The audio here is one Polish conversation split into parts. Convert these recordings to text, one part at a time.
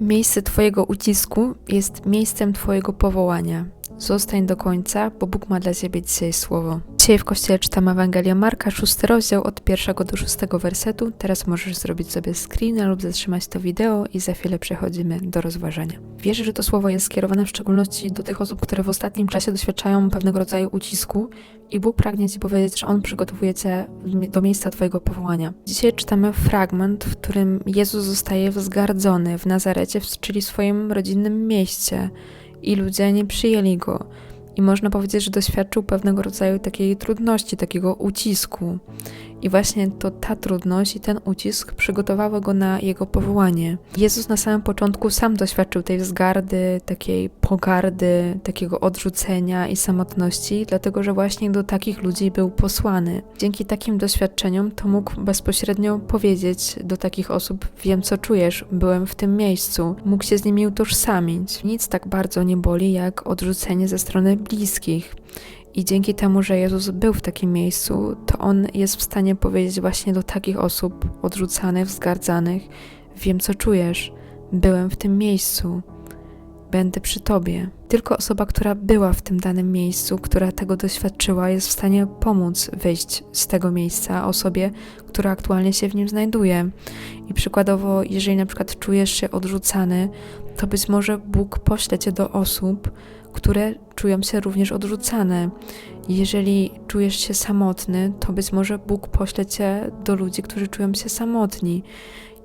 Miejsce Twojego ucisku jest miejscem Twojego powołania. Zostań do końca, bo Bóg ma dla Ciebie dzisiaj słowo. Dzisiaj w kościele czytamy Ewangelię Marka, szósty rozdział od pierwszego do szóstego wersetu. Teraz możesz zrobić sobie screen lub zatrzymać to wideo i za chwilę przechodzimy do rozważania. Wierzę, że to słowo jest skierowane w szczególności do tych osób, które w ostatnim czasie doświadczają pewnego rodzaju ucisku i Bóg pragnie Ci powiedzieć, że On przygotowuje Cię do miejsca Twojego powołania. Dzisiaj czytamy fragment, w którym Jezus zostaje wzgardzony w Nazarecie, czyli w swoim rodzinnym mieście i ludzie nie przyjęli go. I można powiedzieć, że doświadczył pewnego rodzaju takiej trudności, takiego ucisku. I właśnie to ta trudność i ten ucisk przygotowały go na jego powołanie. Jezus na samym początku sam doświadczył tej wzgardy, takiej pogardy, takiego odrzucenia i samotności, dlatego że właśnie do takich ludzi był posłany. Dzięki takim doświadczeniom to mógł bezpośrednio powiedzieć do takich osób: Wiem, co czujesz, byłem w tym miejscu. Mógł się z nimi utożsamić. Nic tak bardzo nie boli jak odrzucenie ze strony bliskich. I dzięki temu, że Jezus był w takim miejscu, to On jest w stanie powiedzieć właśnie do takich osób odrzucanych, wzgardzanych: Wiem, co czujesz, byłem w tym miejscu, będę przy Tobie. Tylko osoba, która była w tym danym miejscu, która tego doświadczyła, jest w stanie pomóc wyjść z tego miejsca osobie, która aktualnie się w nim znajduje. I przykładowo, jeżeli na przykład czujesz się odrzucany, to być może Bóg pośle cię do osób, które czują się również odrzucane. Jeżeli czujesz się samotny, to być może Bóg pośle cię do ludzi, którzy czują się samotni.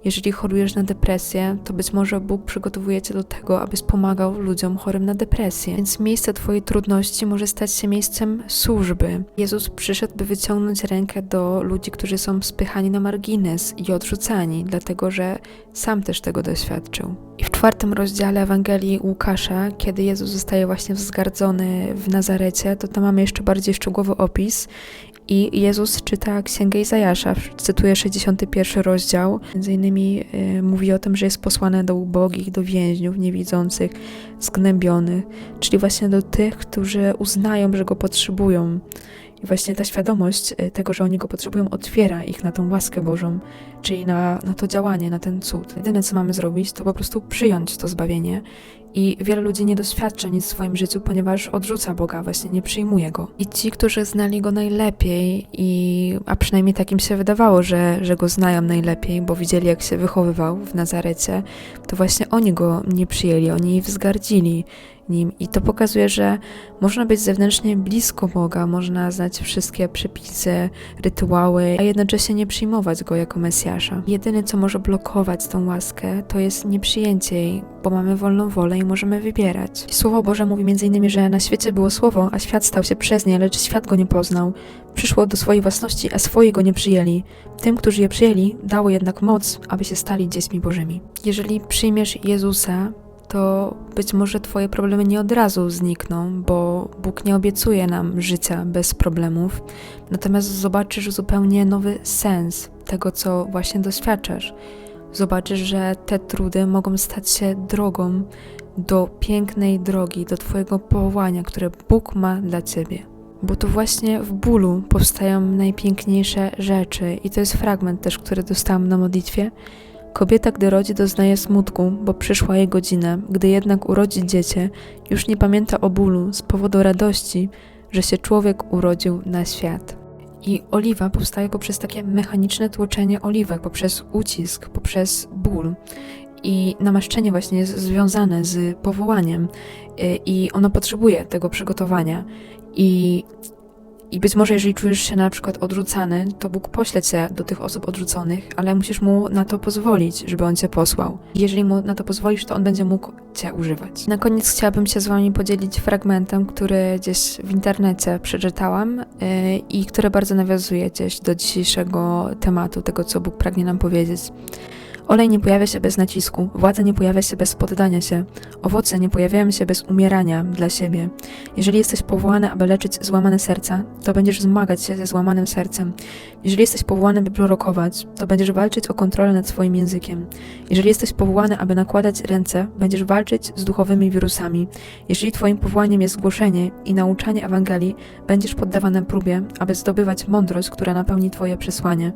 Jeżeli chorujesz na depresję, to być może Bóg przygotowuje cię do tego, abyś pomagał ludziom chorym na depresję. Więc miejsce Twojej trudności może stać się miejscem służby. Jezus przyszedł, by wyciągnąć rękę do ludzi, którzy są spychani na margines i odrzucani, dlatego że sam też tego doświadczył. I w czwartym rozdziale Ewangelii Łukasza, kiedy Jezus zostaje właśnie wzgardzony w Nazarecie, to tam mamy jeszcze bardziej szczegółowy opis i Jezus czyta Księgę Izajasza, cytuję 61 rozdział, między innymi y, mówi o tym, że jest posłany do ubogich, do więźniów niewidzących, zgnębionych, czyli właśnie do tych, którzy uznają, że Go potrzebują. I właśnie ta świadomość y, tego, że oni go potrzebują, otwiera ich na tą łaskę Bożą, czyli na, na to działanie, na ten cud. Jedyne, co mamy zrobić, to po prostu przyjąć to zbawienie. I wiele ludzi nie doświadcza nic w swoim życiu, ponieważ odrzuca Boga, właśnie nie przyjmuje go. I ci, którzy znali go najlepiej, i, a przynajmniej takim się wydawało, że, że go znają najlepiej, bo widzieli, jak się wychowywał w Nazarecie, to właśnie oni go nie przyjęli, oni wzgardzili nim. I to pokazuje, że można być zewnętrznie blisko Boga, można znać wszystkie przepisy, rytuały, a jednocześnie nie przyjmować go jako Mesjasza. Jedyne, co może blokować tą łaskę, to jest nieprzyjęcie jej, bo mamy wolną wolę i możemy wybierać. Słowo Boże mówi m.in., że na świecie było słowo, a świat stał się przez nie, lecz świat go nie poznał. Przyszło do swojej własności, a swoi go nie przyjęli. Tym, którzy je przyjęli, dało jednak moc, aby się stali dziećmi Bożymi. Jeżeli przyjmiesz Jezusa, to być może Twoje problemy nie od razu znikną, bo Bóg nie obiecuje nam życia bez problemów, natomiast zobaczysz zupełnie nowy sens tego, co właśnie doświadczasz. Zobaczysz, że te trudy mogą stać się drogą do pięknej drogi, do Twojego powołania, które Bóg ma dla Ciebie. Bo to właśnie w bólu powstają najpiękniejsze rzeczy, i to jest fragment też, który dostałam na modlitwie Kobieta, gdy rodzi, doznaje smutku, bo przyszła jej godzina. Gdy jednak urodzi dziecię, już nie pamięta o bólu z powodu radości, że się człowiek urodził na świat. I oliwa powstaje poprzez takie mechaniczne tłoczenie oliwek, poprzez ucisk, poprzez ból. I namaszczenie właśnie jest związane z powołaniem, y, i ono potrzebuje tego przygotowania. I i być może, jeżeli czujesz się na przykład odrzucany, to Bóg pośle cię do tych osób odrzuconych, ale musisz mu na to pozwolić, żeby on cię posłał. Jeżeli mu na to pozwolisz, to on będzie mógł cię używać. Na koniec chciałabym się z wami podzielić fragmentem, który gdzieś w internecie przeczytałam yy, i który bardzo nawiązuje gdzieś do dzisiejszego tematu, tego co Bóg pragnie nam powiedzieć. Olej nie pojawia się bez nacisku, władza nie pojawia się bez poddania się, owoce nie pojawiają się bez umierania dla siebie. Jeżeli jesteś powołany, aby leczyć złamane serca, to będziesz zmagać się ze złamanym sercem. Jeżeli jesteś powołany, by prorokować, to będziesz walczyć o kontrolę nad swoim językiem. Jeżeli jesteś powołany, aby nakładać ręce, będziesz walczyć z duchowymi wirusami. Jeżeli twoim powołaniem jest głoszenie i nauczanie Ewangelii, będziesz poddawany próbie, aby zdobywać mądrość, która napełni twoje przesłanie.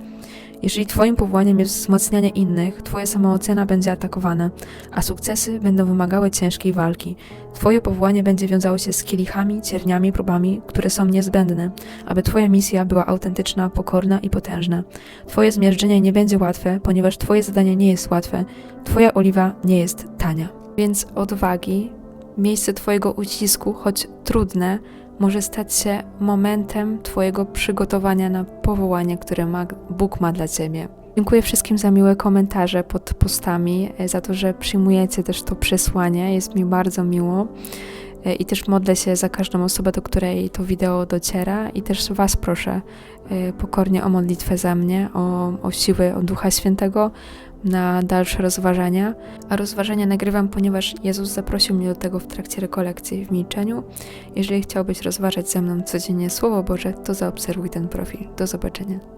Jeżeli twoim powołaniem jest wzmacnianie innych, których Twoja samoocena będzie atakowana, a sukcesy będą wymagały ciężkiej walki. Twoje powołanie będzie wiązało się z kielichami, cierniami, próbami, które są niezbędne, aby Twoja misja była autentyczna, pokorna i potężna. Twoje zmierzczenie nie będzie łatwe, ponieważ Twoje zadanie nie jest łatwe. Twoja oliwa nie jest tania. Więc odwagi, miejsce Twojego ucisku, choć trudne, może stać się momentem Twojego przygotowania na powołanie, które ma, Bóg ma dla Ciebie. Dziękuję wszystkim za miłe komentarze pod postami, e, za to, że przyjmujecie też to przesłanie. Jest mi bardzo miło. E, I też modlę się za każdą osobę, do której to wideo dociera, i też Was proszę e, pokornie o modlitwę za mnie, o, o siły od Ducha Świętego na dalsze rozważania. A rozważania nagrywam, ponieważ Jezus zaprosił mnie do tego w trakcie rekolekcji w milczeniu. Jeżeli chciałbyś rozważać ze mną codziennie Słowo Boże, to zaobserwuj ten profil. Do zobaczenia.